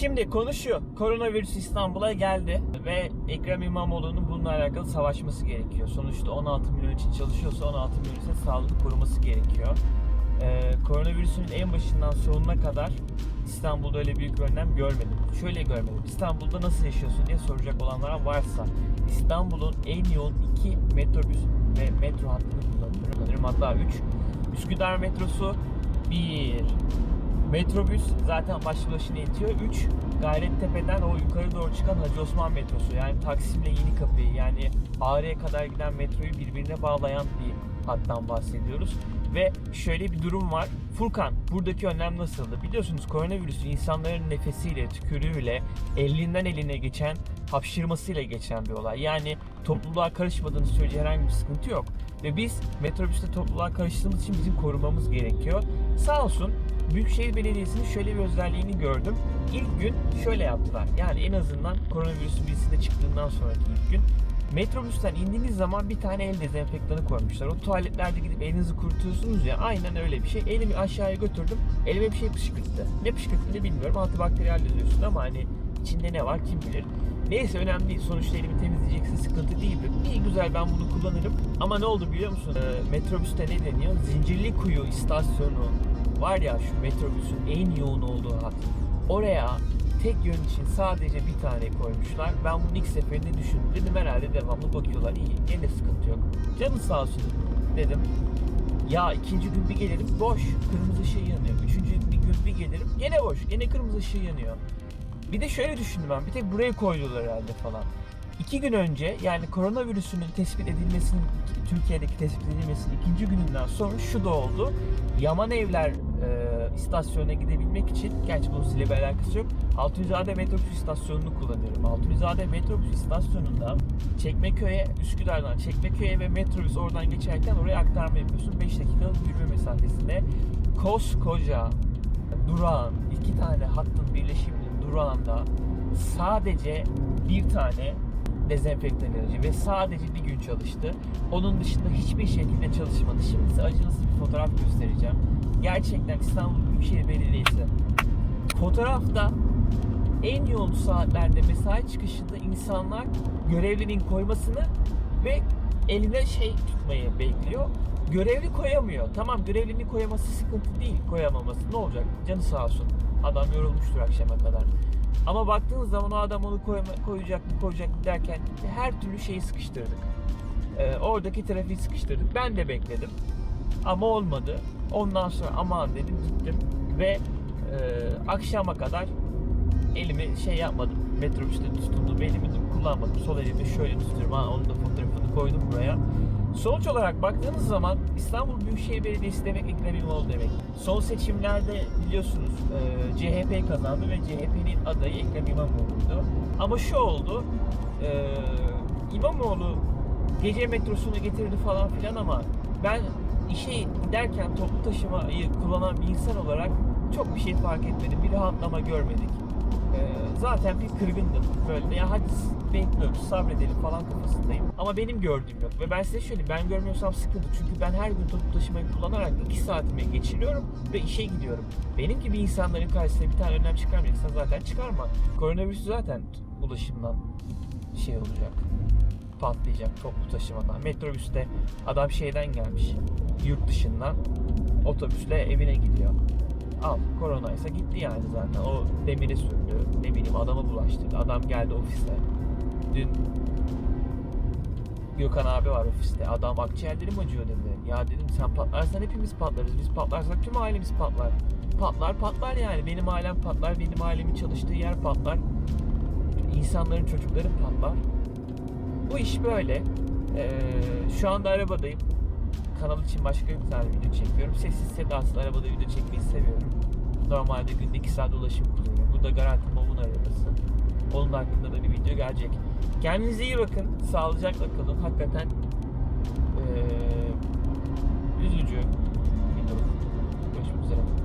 Şimdi konuşuyor. Koronavirüs İstanbul'a geldi ve Ekrem İmamoğlu'nun bununla alakalı savaşması gerekiyor. Sonuçta 16 milyon için çalışıyorsa 16 milyon için sağlık koruması gerekiyor. Ee, koronavirüsün en başından sonuna kadar İstanbul'da öyle büyük bir önlem görmedim. Şöyle görmedim. İstanbul'da nasıl yaşıyorsun diye soracak olanlar varsa İstanbul'un en yoğun iki metrobüs ve metro hattını kullanıyorum. Hatta 3. Üsküdar metrosu 1. Metrobüs zaten başlı başına yetiyor. 3. Gayrettepe'den o yukarı doğru çıkan Hacı Osman metrosu. Yani Taksim'le Yeni Kapı yani Ağrı'ya kadar giden metroyu birbirine bağlayan bir hattan bahsediyoruz. Ve şöyle bir durum var. Furkan buradaki önlem nasıldı? Biliyorsunuz koronavirüsü insanların nefesiyle, tükürüğüyle, elinden eline geçen, hapşırmasıyla geçen bir olay. Yani topluluğa karışmadığını söyleyecek herhangi bir sıkıntı yok. Ve biz metrobüste topluluğa karıştığımız için bizim korumamız gerekiyor. Sağ olsun Büyükşehir Belediyesi'nin şöyle bir özelliğini gördüm. İlk gün şöyle yaptılar. Yani en azından koronavirüsün bilgisi de çıktığından sonraki ilk gün Metrobüsten indiğiniz zaman bir tane el dezenfektanı koymuşlar. O tuvaletlerde gidip elinizi kurutuyorsunuz ya aynen öyle bir şey. Elimi aşağıya götürdüm. Elime bir şey fışkırttı. Ne fışkırttığını bilmiyorum. Antibakteriyel diyorsun ama hani içinde ne var kim bilir. Neyse önemli değil. Sonuçta elimi temizleyeceksin sıkıntı değildir. İyi güzel ben bunu kullanırım. Ama ne oldu biliyor musun? Ee, metrobüste ne deniyor? Zincirlikuyu istasyonu var ya şu metrobüsün en yoğun olduğu hat. Oraya tek yön için sadece bir tane koymuşlar. Ben bunun ilk seferinde düşündüm. Dedim herhalde devamlı bakıyorlar. İyi gene sıkıntı yok. Canın sağ olsun dedim. Ya ikinci gün bir gelirim boş. Kırmızı ışığı yanıyor. Üçüncü gün bir gelirim gene boş. Gene kırmızı ışığı yanıyor. Bir de şöyle düşündüm ben. Bir tek buraya koydular herhalde falan. İki gün önce yani koronavirüsünün tespit edilmesinin Türkiye'deki tespit edilmesinin ikinci gününden sonra şu da oldu. Yaman Evler e, istasyonuna gidebilmek için gerçi bunun size bir alakası yok. Altunizade metrobüs istasyonunu kullanıyorum. Altunizade metrobüs istasyonunda Çekmeköy'e Üsküdar'dan Çekmeköy'e ve metrobüs oradan geçerken oraya aktarma yapıyorsun. 5 dakikalık yürüme mesafesinde koskoca durağın iki tane hattın birleşiminin durağında sadece bir tane dezenfektan ilacı ve sadece bir gün çalıştı. Onun dışında hiçbir şekilde çalışmadı. Şimdi size acınası bir fotoğraf göstereceğim. Gerçekten İstanbul Büyükşehir Belediyesi fotoğrafta en yoğun saatlerde mesai çıkışında insanlar görevlinin koymasını ve eline şey tutmayı bekliyor. Görevli koyamıyor. Tamam görevlinin koyaması sıkıntı değil koyamaması. Ne olacak? Canı sağ olsun. Adam yorulmuştur akşama kadar. Ama baktığınız zaman o adam onu koyma, koyacak mı koyacak mı derken her türlü şeyi sıkıştırdık. Ee, oradaki trafiği sıkıştırdık. Ben de bekledim. Ama olmadı. Ondan sonra aman dedim gittim ve e, akşama kadar elimi şey yapmadım. Metrobüste tutundum. Elimi kullanmadım. Sol elimi şöyle tutuyorum. Ha, onun da fotoğrafını koydum buraya. Sonuç olarak baktığınız zaman İstanbul Büyükşehir Belediyesi demek Ekrem İmamoğlu demek. Son seçimlerde biliyorsunuz e, CHP kazandı ve CHP'nin adayı Ekrem İmamoğlu'ydu. Ama şu oldu. E, İmamoğlu gece metrosunu getirdi falan filan ama ben işe giderken toplu taşımayı kullanan bir insan olarak çok bir şey fark etmedim. Bir rahatlama görmedik. Ee, zaten bir kırgındım böyle ya hadi bekliyoruz sabredelim falan kafasındayım. Ama benim gördüğüm yok. Ve ben size söyleyeyim ben görmüyorsam sıkıntı. Çünkü ben her gün toplu taşımayı kullanarak 2 saatimi geçiriyorum ve işe gidiyorum. Benim gibi insanların karşısına bir tane önlem çıkarmayacaksan zaten çıkarma. Koronavirüs zaten ulaşımdan şey olacak patlayacak toplu taşımadan. Metrobüste adam şeyden gelmiş yurt dışından otobüsle evine gidiyor al koronaysa gitti yani zaten. O demiri sürdü. Ne bileyim adamı bulaştırdı adam geldi ofiste. Dün Gökhan abi var ofiste. Adam akciğerlerim acıyor dedi. Ya dedim sen patlarsan hepimiz patlarız. Biz patlarsak tüm ailemiz patlar. Patlar patlar yani. Benim ailem patlar benim ailemin çalıştığı yer patlar. İnsanların çocukları patlar. Bu iş böyle. Ee, şu anda arabadayım kanal için başka bir tane video çekiyorum. Sessiz sedasız arabada video çekmeyi seviyorum. Normalde günde 2 saat ulaşım kullanıyorum. Bu da Garanti Mom'un arabası. Onun hakkında da bir video gelecek. Kendinize iyi bakın. Sağlıcakla kalın. Hakikaten ee, üzücü bir durum. Görüşmek üzere.